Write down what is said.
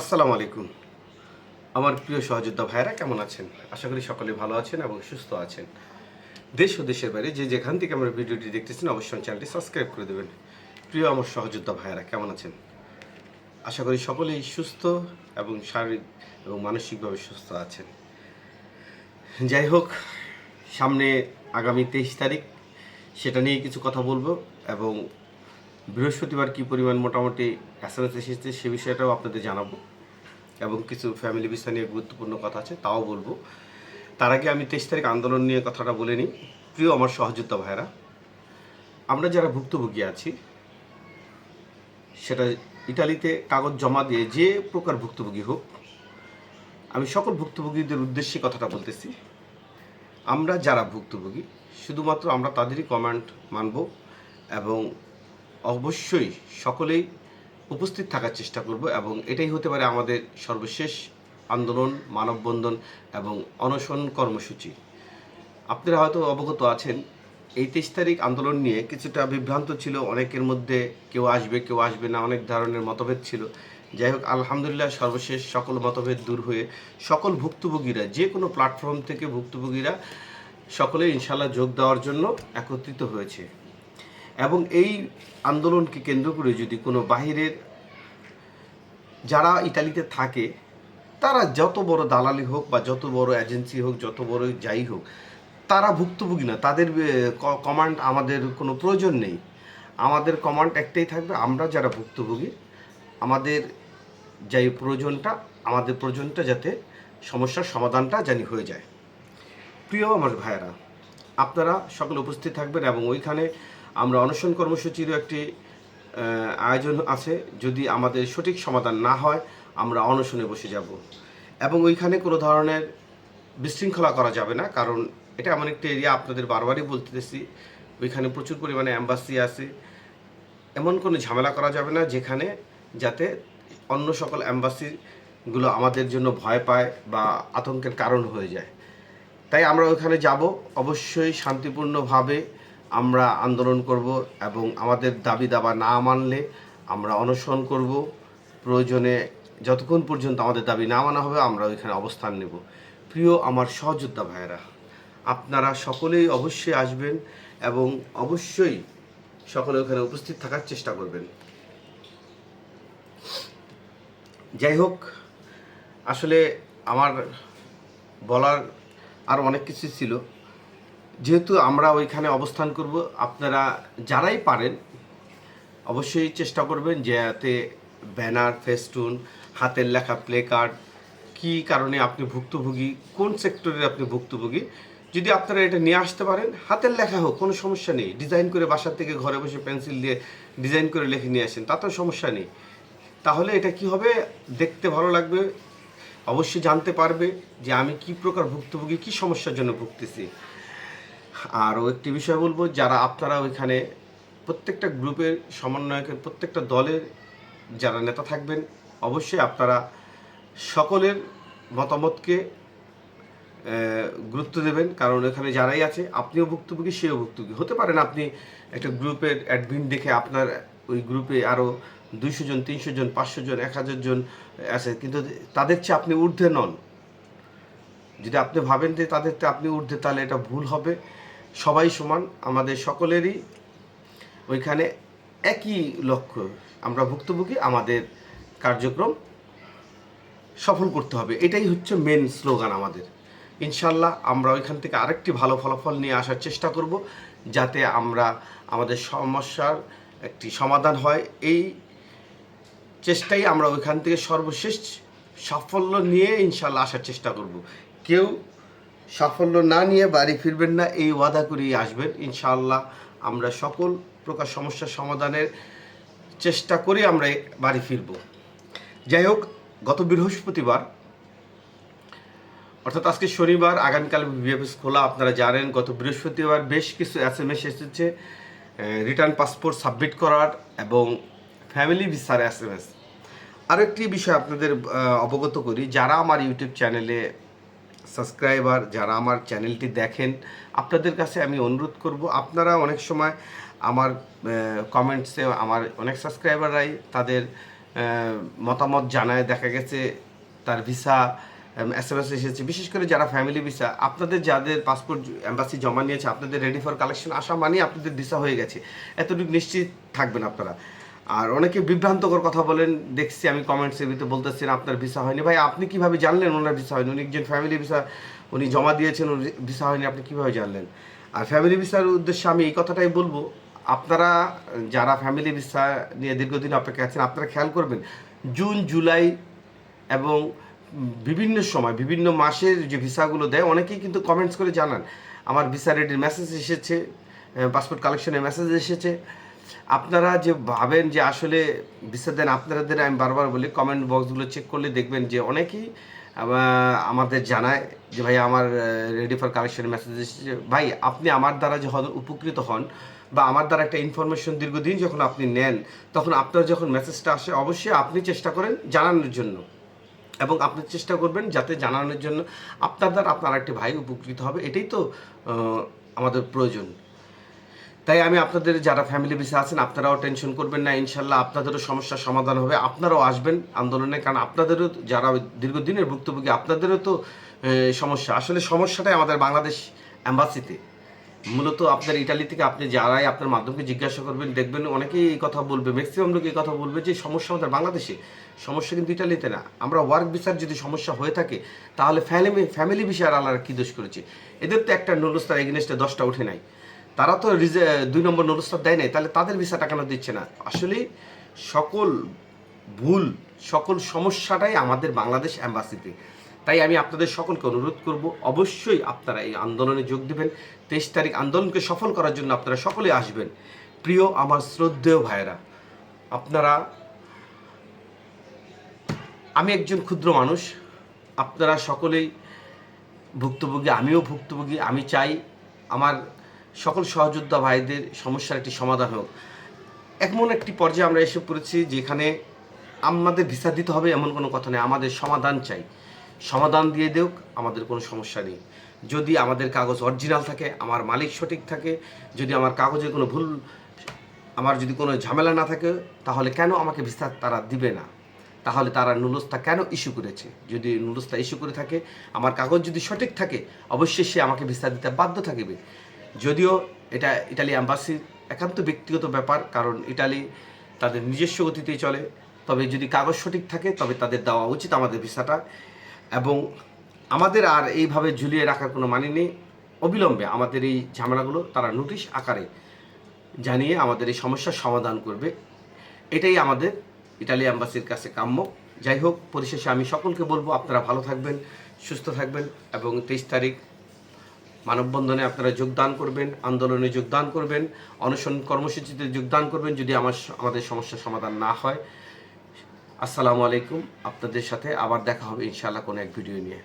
আসসালামু আলাইকুম। আমার প্রিয় সহযোদ্ধা ভাইরা কেমন আছেন? আশা করি সকলে ভালো আছেন এবং সুস্থ আছেন। দেশ ও দেশের বাইরে যে যেখান থেকে আমরা ভিডিওটি দেখতেছেন, অবশ্যই চ্যানেলটি সাবস্ক্রাইব করে দেবেন। প্রিয় আমার সহযোদ্ধা ভাইরা কেমন আছেন? আশা করি সকলেই সুস্থ এবং শারীরিক এবং মানসিকভাবে সুস্থ আছেন। যাই হোক, সামনে আগামী তেইশ তারিখ, সেটা নিয়ে কিছু কথা বলব এবং বৃহস্পতিবার কী পরিমাণ মোটামুটি এম এসেছে সে বিষয়টাও আপনাদের জানাব। এবং কিছু ফ্যামিলি বিষয় নিয়ে গুরুত্বপূর্ণ কথা আছে, তাও বলব। তার আগে আমি তেইশ তারিখ আন্দোলন নিয়ে কথাটা বলে নিই। প্রিয় আমার সহযোদ্ধা ভাইরা আমরা যারা ভুক্তভোগী আছি, সেটা ইটালিতে কাগজ জমা দিয়ে যে প্রকার ভুক্তভোগী হোক, আমি সকল ভুক্তভোগীদের উদ্দেশ্যে কথাটা বলতেছি। আমরা যারা ভুক্তভোগী, শুধুমাত্র আমরা তাদেরই কমান্ড মানব এবং অবশ্যই সকলেই উপস্থিত থাকার চেষ্টা করব এবং এটাই হতে পারে আমাদের সর্বশেষ আন্দোলন, মানববন্ধন এবং অনশন কর্মসূচি। আপনারা হয়তো অবগত আছেন, এই তেইশ তারিখ আন্দোলন নিয়ে কিছুটা বিভ্রান্ত ছিল, অনেকের মধ্যে কেউ আসবে কেউ আসবে না, অনেক ধরনের মতভেদ ছিল। যাই হোক, আলহামদুলিল্লাহ সর্বশেষ সকল মতভেদ দূর হয়ে সকল ভুক্তভোগীরা, যে কোনো প্ল্যাটফর্ম থেকে ভুক্তভোগীরা সকলে ইনশাল্লাহ যোগ দেওয়ার জন্য একত্রিত হয়েছে। এবং এই আন্দোলনকে কেন্দ্র করে যদি কোনো বাহিরের যারা ইতালিতে থাকে, তারা যত বড় দালালি হোক বা যত বড় এজেন্সি হোক, যত বড় যাই হোক, তারা ভুক্তভোগী না। তাদের কমান্ড আমাদের কোনো প্রয়োজন নেই। আমাদের কমান্ড একটাই থাকবে, আমরা যারা ভুক্তভোগী, আমাদের যে প্রয়োজনটা, আমাদের প্রয়োজনটা যাতে সমস্যার সমাধানটা জানি হয়ে যায়। প্রিয় আমার ভাইয়েরা, আপনারা সকলে উপস্থিত থাকবেন এবং ওইখানে আমরা অনশন কর্মসূচিরও একটি আয়োজন আছে। যদি আমাদের সঠিক সমাধান না হয়, আমরা অনশনে বসে যাব। এবং ওইখানে কোনো ধরনের বিশৃঙ্খলা করা যাবে না, কারণ এটা এমন একটি এরিয়া আপনাদের বারবারই বলতেছি ওইখানে প্রচুর পরিমাণে অ্যাম্বাসি আছে। এমন কোনো ঝামেলা করা যাবে না, যেখানে যাতে অন্য সকল অ্যাম্বাসিগুলো আমাদের জন্য ভয় পায় বা আতঙ্কের কারণ হয়ে যায়। তাই আমরা ওখানে যাব, অবশ্যই শান্তিপূর্ণভাবে আমরা আন্দোলন করব এবং আমাদের দাবি দাবা না মানলে আমরা অনশন করব। প্রয়োজনে যতক্ষণ পর্যন্ত আমাদের দাবি না মানা হবে, আমরা ওইখানে অবস্থান নেব। প্রিয় আমার সহযোদ্ধা ভাইয়েরা, আপনারা সকলেই অবশ্যই আসবেন এবং অবশ্যই সকলে ওখানে উপস্থিত থাকার চেষ্টা করবেন। যাই হোক, আসলে আমার বলার আর অনেক কিছু ছিল। যেহেতু আমরা ওইখানে অবস্থান করব, আপনারা যারাই পারেন, অবশ্যই চেষ্টা করবেন যাতে ব্যানার, ফেস্টুন, হাতের লেখা, প্লে কার্ড, কী কারণে আপনি ভুক্তভোগী, কোন সেক্টরের আপনি ভুক্তভোগী, যদি আপনারা এটা নিয়ে আসতে পারেন, হাতের লেখা হোক, কোনো সমস্যা নেই। ডিজাইন করে বাসার থেকে ঘরে বসে পেন্সিল দিয়ে ডিজাইন করে লিখে নিয়ে আসেন তাতেও সমস্যা নেই। তাহলে এটা কি হবে? দেখতে ভালো লাগবে। অবশ্যই জানতে পারবে যে আমি কি প্রকার ভুক্তভোগী, কি সমস্যার জন্য ভুগতেছি। আরও একটি বিষয় বলব, যারা আপনারা ওইখানে প্রত্যেকটা গ্রুপের সমন্বয়কের, প্রত্যেকটা দলের যারা নেতা থাকবেন, অবশ্যই আপনারা সকলের মতামতকে গুরুত্ব দেবেন। কারণ এখানে যারাই আছে, আপনিও ভুক্তভোগী, সেও ভুক্তভোগী। হতে পারেন আপনি একটা গ্রুপের অ্যাডমিন দেখে আপনার ওই গ্রুপে আরও দুইশো জন, তিনশো জন, পাঁচশো জন, এক হাজার জন আছে, কিন্তু তাদের চেয়ে আপনি ঊর্ধ্বে নন। যদি আপনি ভাবেন যে তাদের আপনি ঊর্ধ্বে, তাহলে এটা ভুল হবে। সবাই সমান, আমাদের সকলেরই ওইখানে একই লক্ষ্য। আমরা ভুক্তভোগী, আমাদের কার্যক্রম সফল করতে হবে। এটাই হচ্ছে মেন স্লোগান আমাদের। ইনশাল্লাহ আমরা ওইখান থেকে আরেকটি ভালো ফলাফল নিয়ে আসার চেষ্টা করব, যাতে আমরা আমাদের সমস্যার একটি সমাধান হয়। এই চেষ্টাই আমরা ওইখান থেকে সর্বশেষ সাফল্য নিয়ে ইনশাল্লাহ আসার চেষ্টা করব। কেউ সাফল্য না নিয়ে বাড়ি ফিরবেন না, এই ওয়াদা করেই আসবেন। ইনশাআল্লাহ আমরা সকল প্রকার সমস্যার সমাধানের চেষ্টা করে আমরা বাড়ি ফিরব। যাই হোক, গত বৃহস্পতিবার, অর্থাৎ আজকে শনিবার, আগামীকাল বিএফএস খোলা, আপনারা জানেন গত বৃহস্পতিবার বেশ কিছু এস এম এস এসেছে রিটার্ন পাসপোর্ট সাবমিট করার এবং ফ্যামিলি ভিসার এস এম এস আরও একটি বিষয় আপনাদের অবগত করি, যারা আমার ইউটিউব চ্যানেলে সাবস্ক্রাইবার যারা আমার চ্যানেলটি দেখেন, আপনাদের কাছে আমি অনুরোধ করব, আপনারা অনেক সময় আমার কমেন্টসে আমার অনেক সাবস্ক্রাইবাররাই তাদের মতামত জানায়। দেখা গেছে তার ভিসা এস এম এস এসেছে। বিশেষ করে যারা ফ্যামিলি ভিসা আপনাদের যাদের পাসপোর্ট অ্যাম্বাসি জমা নিয়েছে, আপনাদের রেডি ফর কালেকশন আসা মানে আপনাদের ভিসা হয়ে গেছে। এতটুকু নিশ্চিত থাকবেন আপনারা। আর অনেকে বিভ্রান্তকর কথা বলেন, দেখছি আমি কমেন্টসের ভিতরে বলতেছেন আপনার ভিসা হয়নি। ভাই, আপনি কীভাবে জানলেন ওনার ভিসা হয়নি? উনি একজন ফ্যামিলি ভিসা উনি জমা দিয়েছেন ভিসা হয়নি, আপনি কীভাবে জানলেন? আর ফ্যামিলি ভিসার উদ্দেশ্যে আমি এই কথাটাই বলব, আপনারা যারা ফ্যামিলি ভিসা নিয়ে দীর্ঘদিন অপেক্ষা আছেন, আপনারা খেয়াল করবেন, জুন, জুলাই এবং বিভিন্ন সময়, বিভিন্ন মাসের যে ভিসাগুলো দেয়, অনেকেই কিন্তু কমেন্টস করে জানান, আমার ভিসা রেডির মেসেজ এসেছে পাসপোর্ট কালেকশনের মেসেজ এসেছে আপনারা যে ভাবেন যে আসলে ভিসা দেন আপনাদের আমি বারবার বলি কমেন্ট বক্সগুলো চেক করলে দেখবেন যে অনেকেই আমাদের জানায় যে ভাই আমার রেডি ফর কালেকশনের মেসেজ এসেছে। ভাই, আপনি আমার দ্বারা যখন উপকৃত হন বা আমার দ্বারা একটা ইনফরমেশন দীর্ঘদিন যখন আপনি নেন, তখন আপনার যখন মেসেজটা আসে, অবশ্যই আপনি চেষ্টা করেন জানানোর জন্য। এবং আপনি চেষ্টা করবেন যাতে জানানোর জন্য আপনার দ্বারা আপনার একটি ভাই উপকৃত হবে। এটাই তো আমাদের প্রয়োজন। তাই আমি আপনাদের, যারা ফ্যামিলি ভিসা আছেন, আপনারাও টেনশন করবেন না, ইনশাল্লাহ আপনাদেরও সমস্যার সমাধান হবে। আপনারাও আসবেন আন্দোলনে, কারণ আপনাদেরও, যারা দীর্ঘদিনের ভুক্তভোগী, আপনাদেরও তো সমস্যা। আসলে সমস্যাটাই আমাদের বাংলাদেশ অ্যাম্বাসিতে মূলত আপনার ইটালি থেকে আপনি যারাই আপনার মাধ্যমকে জিজ্ঞাসা করবেন, দেখবেন অনেকেই এই কথা বলবে ম্যাক্সিমাম লোক এই কথা বলবে যে, সমস্যা আমাদের বাংলাদেশে। সমস্যা কিন্তু ইটালিতে না। আমরা ওয়ার্ক ভিসার যদি সমস্যা হয়ে থাকে, তাহলে ফ্যামিলি ফ্যামিলি বিষয়ের আল্লাহরা কী দোষ করেছে? এদের তো একটা নুরুস্তার এগেনস্টে দশটা উঠে নাই। তারা তো দুই নম্বর নুরুস্তার দেয় নাই, তাহলে তাদের ভিসাটা কেন দিচ্ছে না? আসলে সকল ভুল, সকল সমস্যাটাই আমাদের বাংলাদেশ অ্যাম্বাসিতে তাই আমি আপনাদের সকলকে অনুরোধ করব, অবশ্যই আপনারা এই আন্দোলনে যোগ দেবেন। তেইশ তারিখ আন্দোলনকে সফল করার জন্য আপনারা সকলে আসবেন। প্রিয়, আমার শ্রদ্ধেয় ভাইয়েরা, আপনারা আমি একজন ক্ষুদ্র মানুষ। আপনারা সকলেই ভুক্তভোগী, আমিও ভুক্তভোগী। আমি চাই আমার সকল সহযোদ্ধা ভাইদের সমস্যার একটি সমাধান হোক। এমন একটি পর্যায়ে আমরা এসে পড়েছি যেখানে আমাদের ভিসা দিতে হবে এমন কোনো কথা নেই। আমাদের সমাধান চাই। সমাধান দিয়ে দেওক আমাদের কোনো সমস্যা নেই। যদি আমাদের কাগজ অরিজিনাল থাকে, আমার মালিক সঠিক থাকে, যদি আমার কাগজে কোনো ভুল, আমার যদি কোনো ঝামেলা না থাকে, তাহলে কেন আমাকে ভিসা তারা দিবে না? তাহলে তারা নুলুস্তা কেন ইস্যু করেছে? যদি নুলুস্তা ইস্যু করে থাকে, আমার কাগজ যদি সঠিক থাকে, অবশ্যই সে আমাকে ভিসা দিতে বাধ্য থাকবে। যদিও এটা ইটালি অ্যাম্বাসির একান্ত ব্যক্তিগত ব্যাপার, কারণ ইটালি তাদের নিজস্ব গতিতেই চলে। তবে যদি কাগজ সঠিক থাকে, তবে তাদের দেওয়া উচিত আমাদের ভিসাটা। এবং আমাদের আর এইভাবে ঝুলিয়ে রাখার কোনো মানে নেই। অবিলম্বে আমাদের এই ঝামেলাগুলো তারা নোটিশ আকারে জানিয়ে আমাদের এই সমস্যার সমাধান করবে। এটাই আমাদের ইটালি অ্যাম্বাসির কাছে কাম্য। যাই হোক, পরিশেষে আমি সকলকে বলব, আপনারা ভালো থাকবেন, সুস্থ থাকবেন, এবং তেইশ তারিখ মানববন্ধনে আপনারা যোগদান করবেন, আন্দোলনে যোগদান করবেন, অনশন কর্মসূচিতে যোগদান করবেন যদি আমার আমাদের সমস্যার সমাধান না হয়। আসসালামু আলাইকুম, আপনাদের সাথে আবার দেখা হবে ইনশাআল্লাহ কোনো এক ভিডিও নিয়ে।